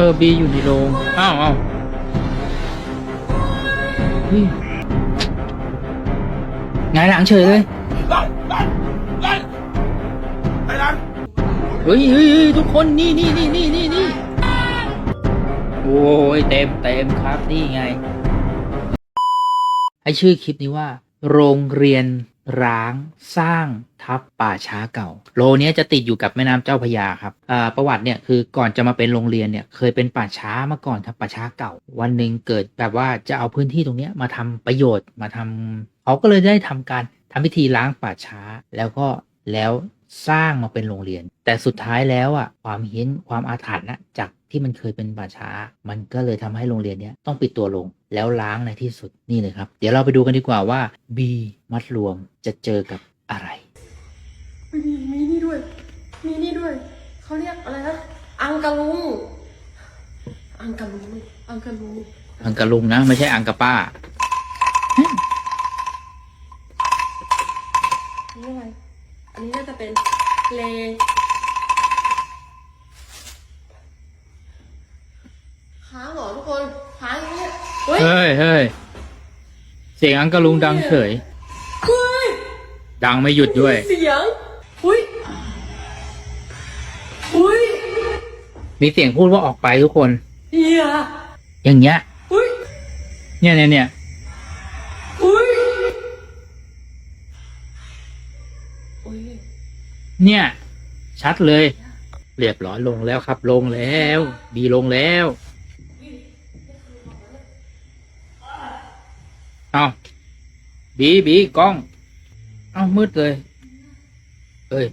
ออบีอยู่ในโรงอ้าวอ้าวเฮ้ยไงายหลังเฉยเลยไอ้รันเฮ้ยเฮ้ยเฮ้ยทุกคนนี่นี่นี่นี่นี่นี่โอ้ยเต็มเต็มครับนี่ไง ให้ชื่อคลิปนี้ว่า โรงเรียน ร้างสร้างทับป่าช้าเก่าโรงเนี้จะติดอยู่กับแม่น้ำเจ้าพยาครับประวัติเนี่ยคือก่อนจะมาเป็นโรงเรียนเนี่ยเคยเป็นป่าช้ามาก่อนครับป่าช้าเก่า วันหนึ่งเกิดแบบว่าจะเอาพื้นที่ตรงนี้มาทำประโยชน์มาทำเขาก็เลยได้ทำการทำพิธีล้างป่าช้าแล้วก็แล้วสร้างมาเป็นโรงเรียน แต่สุดท้ายแล้วอะความเฮี้ยนความอาถรรพ์นะจาก ที่มันเคยเป็นป่าช้า มันก็เลยทำให้โรงเรียนเนี้ยต้องปิดตัวลงแล้วล้างในที่สุดนี่เลยครับ เดี๋ยวเราไปดูกันดีกว่าว่าบีมัดรวมจะเจอกับอะไรมีมีนี่ด้วย มีนี่ด้วยเขาเรียกอะไรนะอังกะลุงอังกะลุงอังกะลุงอังกะลุงนะไม่ใช่อังกะป้านี่อะไรอันนี้น่าจะเป็นเลค้างเหรอทุกคน ค้างอย่างเงี้ย เฮ้ยเฮ้ยเฮ้ยเสียงอังกะลุงดังเฉย เฮ้ยดังไม่หยุดด้วย เสียงหุ้ยหุ้ยมีเสียงพูดว่าออกไปทุกคน เฮียอย่างเงี้ยหุ้ยเนี่ยเนี่ยเนี่ยหุ้ยอุ้ยเนี่ย ชัดเลย เรียบร้อยลงแล้วครับ ลงแล้วบีลงแล้ว เอาบีบีกล้อง เอามืดเลยเอ้ย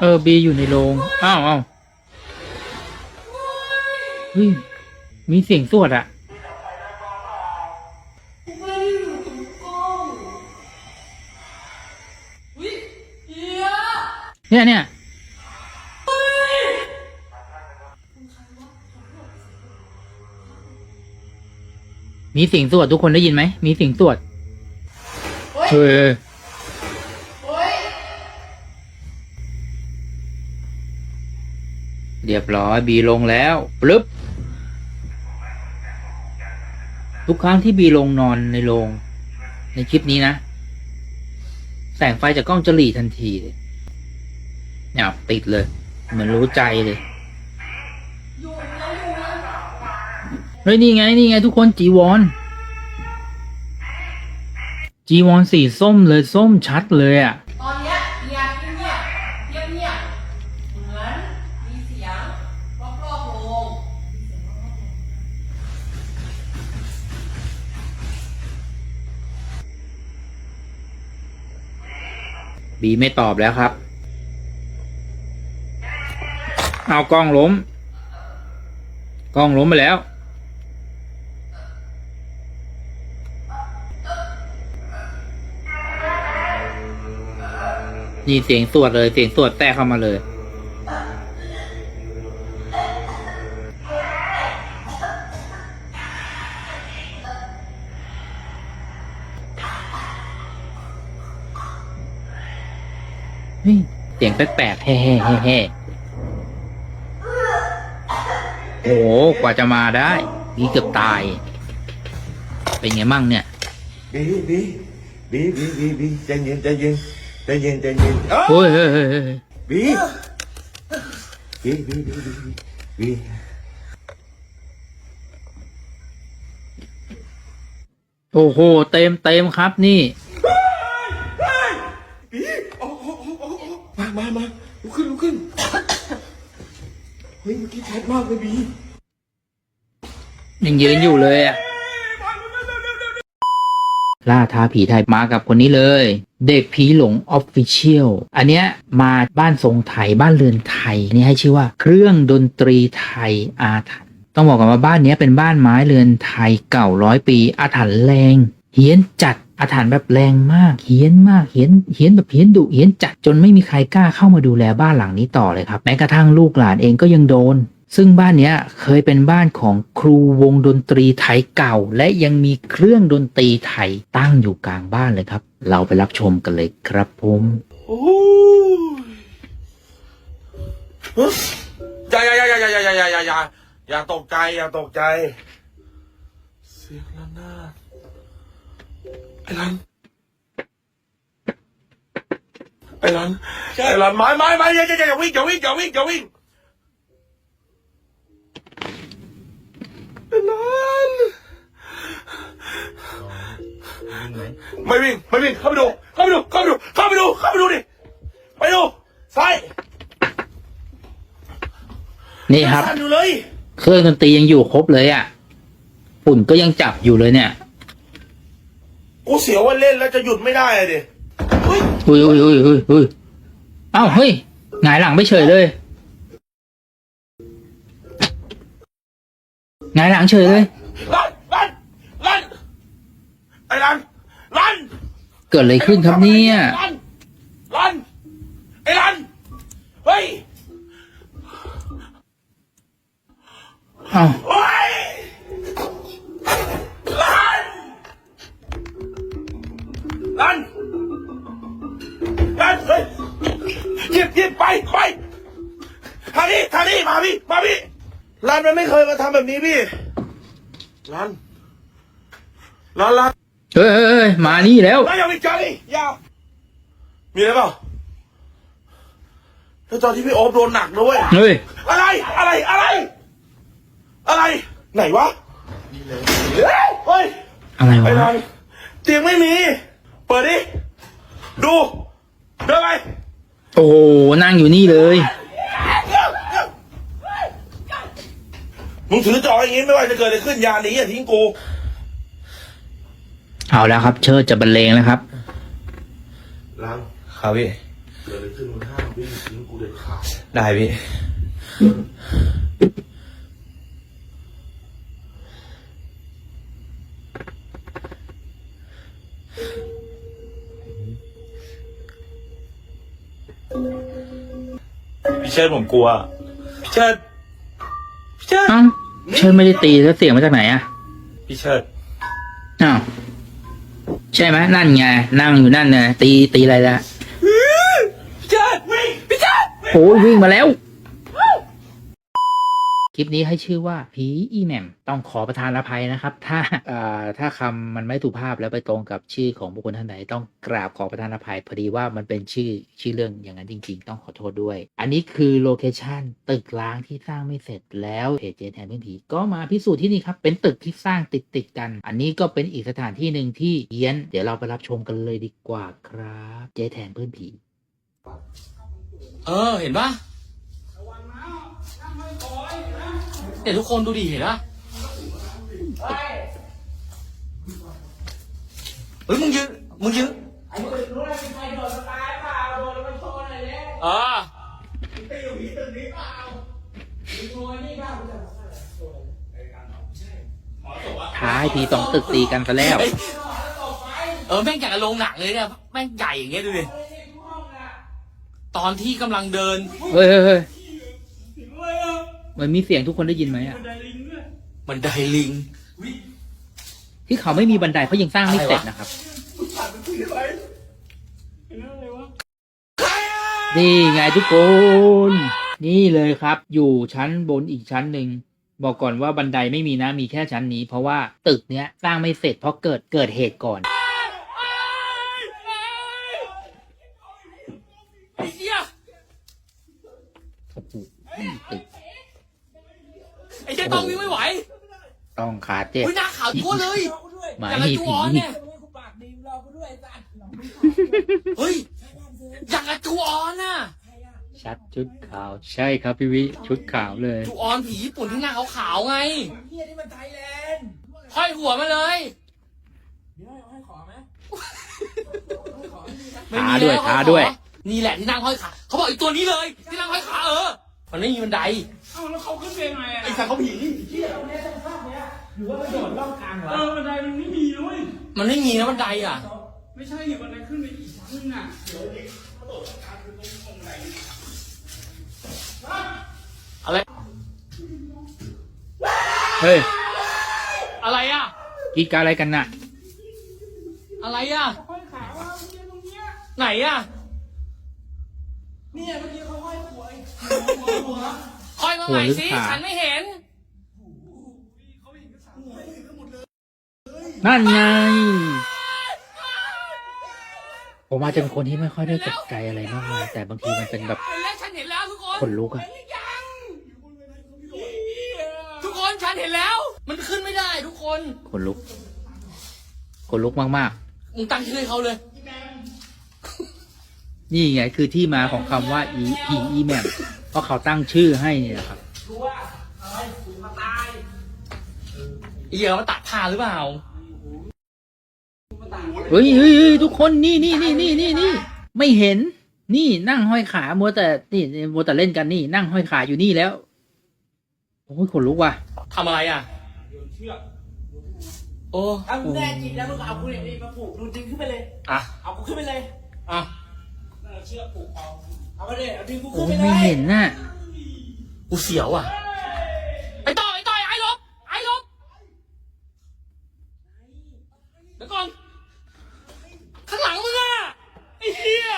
เออบีอยู่ในโรงอ้าวอ้าวเฮ้ยมีเสียงสวดอะเนี่ยเนี่ย มีเสียงสวดทุกคนได้ยินไหม มีเสียงสวดเฮ้ยเฮ้ยเฮ้ย เรียบร้อยบีลงแล้วปลึบทุกครั้งที่บีลงนอนในโรงในคลิปนี้นะ แสงไฟจากกล้องจะหลีทันทีเลยเนี่ยติดเลย เหมือนรู้ใจเลยอยู่นะอยู่นะ เฮ้ย นี่ไง นี่ไง ทุกคนจีวอนจีวอนสีส้มเลยส้มชัดเลยอะตอนเนี้ยเฮียบเงียบเงียบเงียบเหมือนมีเสียงรอบรอบๆโรงมีเสียงรองบีไม่ตอบแล้วครับ เอากล้องล้ม กล้องล้มไปแล้ว นี่เสียงสวดเลยเสียงสวดแทรกเข้ามาเลยเฮ้ยเสียงแปลกๆแฮ่แฮ่แฮ่แฮ่โอ้โหกว่าจะมาได้บีเกือบตาย เป็นไงมั่งเนี่ยบีบีบีบีบีบีใจเย็นใจเย็น ใจเย็นใจเย็นเอ้าโอ้ยเฮ้ยเฮ้ยเฮ้ยบีบีบีบีบีบีโอ้โหเต็มเต็มครับนี่ บีออกออกออกออกออกมามามาลุกขึ้นลุกขึ้นเฮ้ยเมื่อกี้ชัดมากเลยบียังยืนอยู่เลยอะ ล่าท้าผีไทยมากับคนนี้เลย เด็กผีหลงออฟฟิเชียลอันเนี้ยมาบ้านทรงไทยบ้านเรือนไทยนี่ให้ชื่อว่าเครื่องดนตรีไทยอาถรรพ์ต้องบอกกันว่าบ้านเนี้ยเป็นบ้านไม้เรือนไทยเก่าร้อยปี อาถรรพ์แรงเฮี้ยนจัดอาถรรพ์แบบแรงมากเฮี้ยนมากเฮี้ยนเฮี้ยนแบบเฮี้ยนดุเฮี้ยนจัดจนไม่มีใครกล้าเข้ามาดูแลบ้านหลังนี้ต่อเลยครับแม้กระทั่งลูกหลานเองก็ยังโดน ซึ่งบ้านเนี้ยเคยเป็นบ้านของครูวงดนตรีไทยเก่า และยังมีเครื่องดนตรีไทยตั้งอยู่กลางบ้านเลยครับ เราไปรับชมกันเลยครับผมโอ้ยอย่าอย่าอย่าอย่าอย่าอย่าอย่าอย่าอย่าตกใจอย่าตกใจ เสียงระนาดไอ้รันไอ้รันไอ้รันไม้ไม้ไม้อย่าอย่าอย่าวิ่งอย่าวิ่งอย่าวิ่งอย่าวิ่ง ไอ้รันไม่วิ่งไม่วิ่งเข้าไปดูเข้าไปดูเข้าไปดูเข้าไปดูเข้าไปดูดิไปดูซ้ายนี่ครับ สั่นอยู่เลย เครื่องดนตรียังอยู่ครบเลยอะ่ะฝุ่นก็ยังจับอยู่เลยเนี่ย กูเสียวว่าเล่นแล้วจะหยุดไม่ได้อะดิเฮ้ย อุ้ยอุ้ยอุ้ยอุ้ยอุ้ยเอ้าเฮ้ยหงายหลังไม่เฉยเลย หงายหลังเฉยเลยลันลันลันไอ้ลันลันเกิดอะไรขึ้นครับเนี่ยลันลันไอ้ลันเฮ้ยเอ้าเฮ้ยลันลันลันเฮ้ยหยิบหยิบไปไปทางนี้ทางนี้มาพี่มาพี่ ลันมันไม่เคยมาทำแบบนี้พี่ลันลันลันเฮ้ยเฮ้ยเฮ้ยมานี่แล้วแล้วยังมีจอนี่ยาวมีอะไรเปล่าแล้วตอนที่พี่โอ๊บโดนหนักนะเว้ย เฮ้ย อะไร อะไร อะไร อะไร ไหนวะเฮ้ย อะไรไอ้วะนายเตียงไม่มี เปิดดิ ดู เดินไป โอ้โหนั่งอยู่นี่เลย มึงถือจออย่างงี้ไม่ว่าจะเกิดอะไรขึ้นอยาหนีอย่าทิ้งกู เอาแล้วครับ เชิดจะบรรเลงแล้วครับ ลังครับพี่ เกิดอะไรขึ้นมึงห้ามวิ่งทิ้งกูเด็ดขาดได้พี่ พี่เชิดผมกลัว พี่เชิดพี่เชิด เอ้า เชิดไม่ได้ตีแล้วเสียงมาจากไหนอะพี่เชิดอ้าวใช่ไหมนั่นไงนั่งอยู่นั่นไงตีตีอะไรละพี่เชิดวิ่งพี่เชิดโอ้ยวิ่งมาแล้วค ลิปนี้ให้ชื่อว่าผีอีแหม่มต้องขอประทานอภัยนะครับ ถ้าอ่าถ้าคำมันไม่ถูกภาพแล้วไปตรงกับชื่อของบุคคลท่านใดต้องกราบขอประทานอภัยพอดีว่ามันเป็นชื่อชื่อเรื่องอย่างนั้นจริง ๆ ต้องขอโทษด้วย อันนี้คือโลเคชันตึกร้างที่สร้างไม่เสร็จแล้วเพจเจนแทนเพื่อนผีก็มาพิสูจน์ที่นี่ครับเป็นตึกที่สร้างติดติดๆกัน อันนี้ก็เป็นอีกสถานที่หนึ่งที่เฮี้ยน เดี๋ยวเราไปรับชมกันเลยดีกว่าครับเจแทนเพื่อนผี เออเห็นปะ เนี่ยทุกคนดูดิเห็นปะเฮ้ยมึงยืนมึงยืนไอ้มึงรู้อะไรเป็นใครโดนสตายเปล่าโดนแล้วมันโชว์หน่อเนี่ยอ่าไปอยู่ที่ตึกนี้เปล่าอท้ายทีสองตึกตีกันซะแล้ว เออแม่งอย่างกังหนังเลยเนี่ยแม่งใหญ่อย่างเงี้ยดูดิตอนที่กำลังเดิน เฮ้ยเฮ้ย เฮ้ยมันมีเสียงทุกคนได้ยินไหมอะ บันไดลิง ที่เขาไม่มีบันไดเขายังสร้างไม่เสร็จนะครับนี่ไงทุกคน นี่เลยครับ อยู่ชั้นบนอีกชั้นหนึ่ง บอกก่อนว่าบันไดไม่มีนะ มีแค่ชั้นนี้ เพราะว่าตึกเนี้ยสร้างไม่เสร็จเพราะเกิดเกิดเหตุก่อน ไอ้เหี้ย โอ้โหตึก ไอ้เจ้าต้องวิ่งไม่ไหวต้องขาเจ็บเฮ้ยหน้าขาวทั่วเลยหมาอย่างกับหีจูผีออนเนี่ยเฮ้ยอย่างกับจูออนน่ะชัดชุดขาว ใช่ครับพี่วิ ชุดขาวเลย จูออนผีญี่ปุ่นที่หน้าขาวๆไงเฮียนี่มันไทยแลนด์ห้อยหัวมาเลยไม่ท้ามีด้วยแล้ท้าด้วย ขอนี่แหละที่นั่งห้อยขาเขาบอกไอ้ตัวนี้เลย ที่นั่งห้อยขาเออมันไม่มีบันได เอ้าแล้วเขาขึ้นไปยังไงอะไอ้สางเขาผีเที่ยตรงเนี้ยตภาพเนี้ยหรือว่าไปโดดร่องกลางเหรอเออบันไดมันไม่มีด้วยมันไม่มีนะบันไดอะ ไม่ใช่เนี่ยบันไดขึ้นไปอีกชั้นนึงอะเดี๋ยวนี้เขาโดดร่องกางคือตรงตรงไหนอะไร เฮ้ย อะไรอะกีดการอะไรกันน่ะ อะไรอะไหนอะ เนี่ยเมื่อกี้เขาห้อยหัวไอ้หัวหัว คอยมาใหม่สิหัวหรือขาฉันไม่เห็น นั่นไง ผมอาจจะเป็นคนที่ไม่ค่อยได้ตกใจอะไรมากมายแต่บางทีมันเป็นแบบเห็นแล้วฉันเห็นแล้วทุกคนขนลุกอะทุกคนฉันเห็นแล้ว มันขึ้นไม่ได้ทุกคนขนลุกขนลุกมากมึงตั้งชื่อให้เขาเลย ๆ นี่ไงคือที่มาของคำว่าอีพีอีแมม เพราะเขาตั้งชื่อให้เนี่ยนะครับเหี้ยมาตัดผ้าหรือเปล่าเฮ้ยเฮ้ยเฮ้ยทุกคนนี่นี่นี่นี่นี่นี่ไม่เห็น นี่นั่งห้อยขามัวแต่นี่มัวแต่เล่นกันนี่นั่งห้อยขาอยู่นี่แล้วโอ้ยขนลุกว่ะทำอะไรอะโอ้เอามึงแน่จริงแล้วมึงก็เอากูเนี่ยนี่มาผูกดูดึงขึ้นไปเลยอะเอากูขึ้นไปเลยอะเชือกผูกเอา เอาไปเลยเอาดึงกูโอ้ขึ้นยไปเลไม่ยเห็นน่ะกูเสียวอะ ไอ้ต่อยไอ้ต่อยไอ้ลบไอ้ลบเดี๋ยวก่อนข้างหลังมึงอะไอ้เหี้ย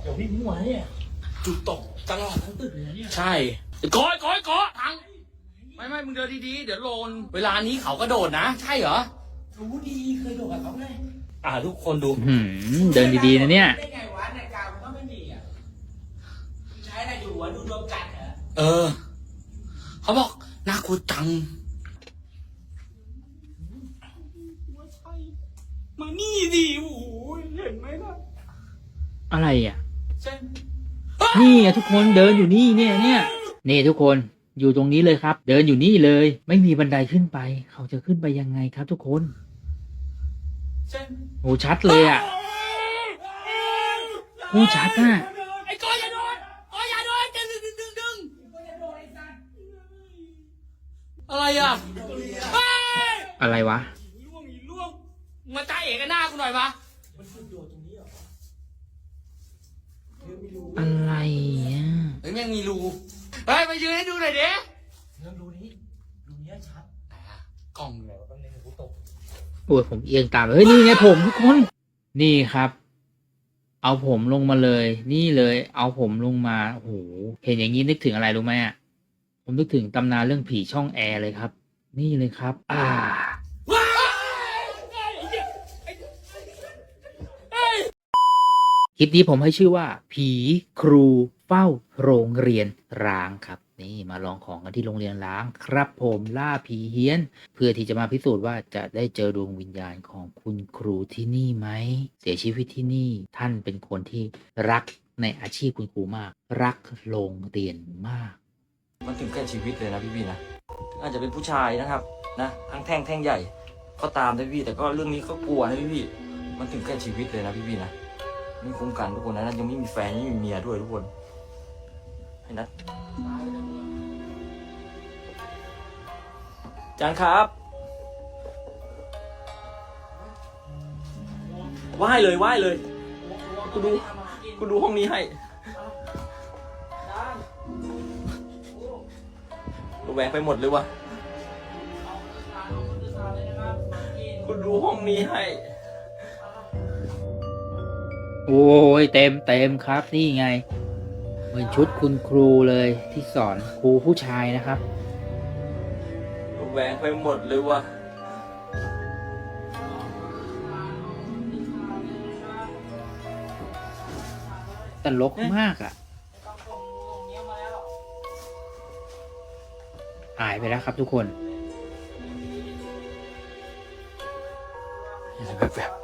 เดี๋ยวพี่มั่วเนี่ยจุดตกตลอดทั้งตึกเลยเนี่ยใช่ก้อยก้อยก้อยทางไม่ไม่มึงเดินดีๆเดี๋ยวโลนเวลานี้เขาก็โดดนะ ใช่เหรอรู้ดีเคยโดดกับเขาไง อ่าทุกคนดู หืมเดินดีๆนะเนี่ย ได้ไงวะในกาวมันก็ไม่มีอะใช้อะไรอยู่วะดูดวงจันทร์เหรอเออ เขาบอกน่ากลัวจัง มานี่ดิโอ้โหเห็นไหมล่ะอะไรอะเช่นนี่ไงทุกคนเดินอยู่นี่เนี่ยเนี่ยนี่ทุกคนอยู่ตรงนี้เลยครับ เดินอยู่นี่เลย ไม่มีบันไดขึ้นไป เขาจะขึ้นไปยังไงครับ ทุกคนเช่น โอ้ชัดเลยอะโอ้ชัดอะไอ้ก้อยอย่าโดนก้อยอย่าโดนดึงดึงดึงดึงดึงอะไรอะเฮ้ยอะไรวะล่วงอีล่วงมาจ้าเอกกันหน้ากูหน่อยมาอะไรอะเฮ้ยแม่งมีรูเฮ้ยมายืนให้ดูหน่อยดิ เรื่องดูนี้ดูเนี้ยชัด กล่องอยู่ไหนวะ แป๊บนึงกูตก โอ้ยผมเอียงตามเฮ้ยนี่ไงผมทุกคนนี่ครับ เอาผมลงมาเลย นี่เลย เอาผมลงมาโอ้โหเห็นอย่างนี้นึกถึงอะไรรู้ไหมอะผมนึกถึงตำนานเรื่องผีช่องแอร์เลยครับ นี่เลยครับ อ่าคลิปนี้ผมให้ชื่อว่า ผีครูเฝ้าโรงเรียนร้างครับ นี่มาลองของกันที่โรงเรียนร้างครับผมล่าผีเฮี้ยน เพื่อที่จะมาพิสูจน์ว่าจะได้เจอดวงวิญญาณของคุณครูที่นี่ไหม เสียชีวิตที่นี่ท่านเป็นคนที่รักในอาชีพคุณครูมาก รักโรงเรียนมาก มันถึงแก่ชีวิตเลยนะพี่พี่นะอาจจะเป็นผู้ชายนะครับนะทั้งแท่งแท่งใหญ่ก็ตามนะพี่แต่ก็เรื่องนี้ก็กลัวนะพี่พี่มันถึงแก่ชีวิตเลยนะพี่พี่นะไม่คุ้มกันทุกคนนะยังไม่มีแฟนยังไม่มีเมียด้วยทุกคนให้นัด จานครับไหว้เลยไหว้เลย กูดู กูดูห้องนี้ให้ระแวงไปหมดเลยวะคุณดูห้องนี้ให้ โอ้ยเต็มเต็มครับนี่ไง เหมือนชุดคุณครูเลยที่สอนครูผู้ชายนะครับ ระแวงไปหมดเลยวะตลกมากอะ่ะ หายไปแล้วครับทุกคนอะไรแบบ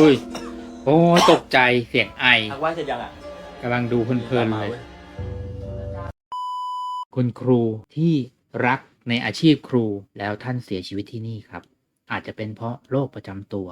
อุ้ย โอ้ยตกใจเสียงไอทักไหว้เสร็จยังอะกำลังดูเพลินๆเลย คุณครูที่รักในอาชีพครูแล้วท่านเสียชีวิตที่นี่ครับ อาจจะเป็นเพราะโรคประจำตัว